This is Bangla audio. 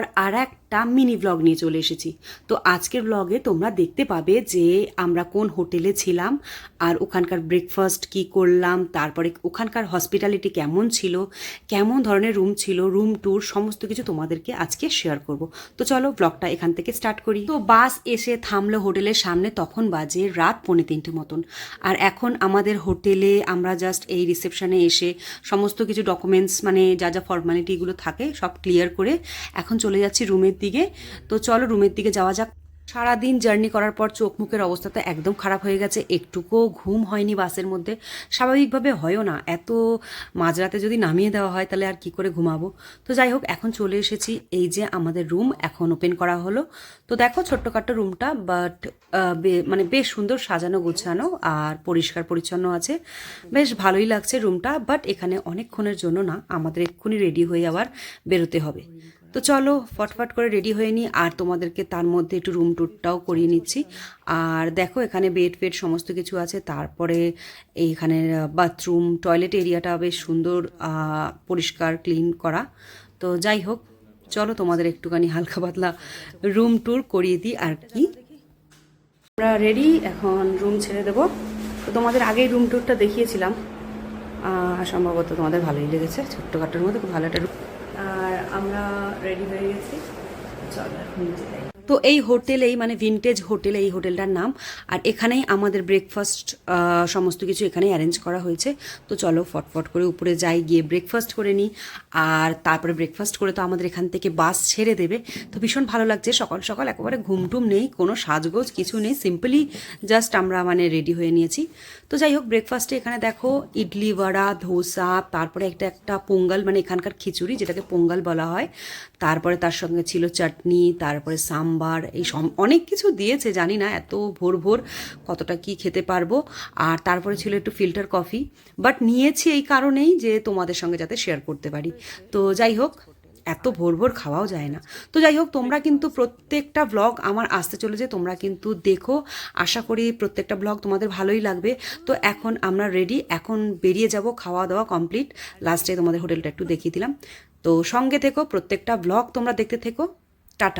পর আর একটা মিনি ব্লগ নিয়ে চলে এসেছি। তো আজকের ব্লগে তোমরা দেখতে পাবে যে আমরা কোন হোটেলে ছিলাম, আর ওখানকার ব্রেকফাস্ট কি করলাম, তারপরে ওখানকার হসপিটালিটি কেমন ছিল, কেমন ধরনের রুম ছিল রুম ট্যুর সমস্ত কিছু তোমাদেরকে আজকে শেয়ার করব। তো চলো ব্লগটা এখান থেকে স্টার্ট করি। তো বাস এসে থামলো হোটেলের সামনে, তখন বাজে রাত পৌনে তিনটে মতন। আর এখন আমাদের হোটেলে আমরা জাস্ট এই রিসেপশনে এসে সমস্ত কিছু ডকুমেন্টস মানে যা যা ফর্মালিটিগুলো থাকে সব ক্লিয়ার করে এখন চলে যাচ্ছি রুমের দিকে। তো চলো রুমের দিকে যাওয়া যাক। সারাদিন জার্নি করার পর চোখ মুখের অবস্থা তো একদম খারাপ হয়ে গেছে। একটুকুও ঘুম হয়নি বাসের মধ্যে। স্বাভাবিকভাবে হয়ও না। এত মাঝরাতে যদি নামিয়ে দেওয়া হয় তাহলে আর কি করে ঘুমাবো? তো যাই হোক, এখন চলে এসেছি। এই যে আমাদের রুম এখন ওপেন করা হলো। তো দেখো ছোট্টখাট্ট রুমটা বাট মানে বেশ সুন্দর সাজানো গোছানো আর পরিষ্কার পরিচ্ছন্ন আছে। বেশ ভালোই লাগছে রুমটা বাট এখানে অনেকক্ষণের জন্য না, আমাদের এক্ষুনি রেডি হয়ে আবার বেরোতে হবে। তো চলো, ফটফট করে রেডি হয়ে নিই। আর তোমাদেরকে তার মধ্যে একটু রুম ট্যুরটাও করিয়ে নিচ্ছি। আর দেখো, এখানে বেড ফেড সমস্ত কিছু আছে। তারপরে এইখানে বাথরুম টয়লেট এরিয়াটা বেশ সুন্দর পরিষ্কার ক্লিন করা। তো যাই হোক, চলো তোমাদের একটুখানি হালকা পাতলা রুম ট্যুর করিয়ে দিই। আর কি? আমরা রেডি এখন রুম ছেড়ে দেবো। তো তোমাদের আগেই রুম ট্যুরটা দেখিয়েছিলাম। সম্ভবত তোমাদের ভালোই লেগেছে। ছোট্ট ছোট্টখাটোর মধ্যে খুব ভালো একটা room। আর আমরা রেডি হয়ে গেছি চলো এখন নিচে যাই। তো এই হোটেলেই মানে ভিনটেজ হোটেল এই হোটেলটার নাম। আর এখানেই আমাদের ব্রেকফাস্ট সমস্ত কিছু এখানেই অ্যারেঞ্জ করা হয়েছে। তো চলো ফটফট করে উপরে যাই, গিয়ে ব্রেকফাস্ট করে নিই। আর তারপরে ব্রেকফাস্ট করে তো আমাদের এখান থেকে বাস ছেড়ে দেবে। তো ভীষণ ভালো লাগছে। সকাল সকাল একেবারে ঘুমটুম নেই, কোনো সাজগোজ কিছু নেই। সিম্পলি জাস্ট আমরা মানে রেডি হয়ে নিয়েছি। তো যাই হোক ব্রেকফাস্টে এখানে দেখো ইডলি বড়া, ধোসা, তারপরে একটা একটা পোঙ্গাল মানে এখানকার খিচুড়ি, যেটাকে পোঙ্গাল বলা হয়। তারপরে তার সঙ্গে ছিল চাটনি, তারপরে সাম্বার এই সম, অনেক কিছু দিয়েছে, জানি না, এত ভোর ভোর কতটা কি খেতে পারব। আর তারপরে ছিল একটু ফিল্টার কফি, বাট নিয়েছি এই কারণেই যে তোমাদের সঙ্গে যাতে শেয়ার করতে পারি। তো যাই হোক, এত ভোর ভোর খাওয়াও যায় না। তো যাই হোক, তোমরা কিন্তু প্রত্যেকটা ব্লগ আমার আসতে চলেছে, তোমরা কিন্তু দেখো। আশা করি প্রত্যেকটা ব্লগ তোমাদের ভালোই লাগবে। তো এখন আমরা রেডি এখন বেরিয়ে যাব, খাওয়া দাওয়া কমপ্লিট লাস্টে তোমাদের হোটেলটা একটু দেখিয়ে দিলাম। তো সঙ্গে থেকো, প্রত্যেকটা ব্লগ তোমরা দেখতে থেকো। টাটা।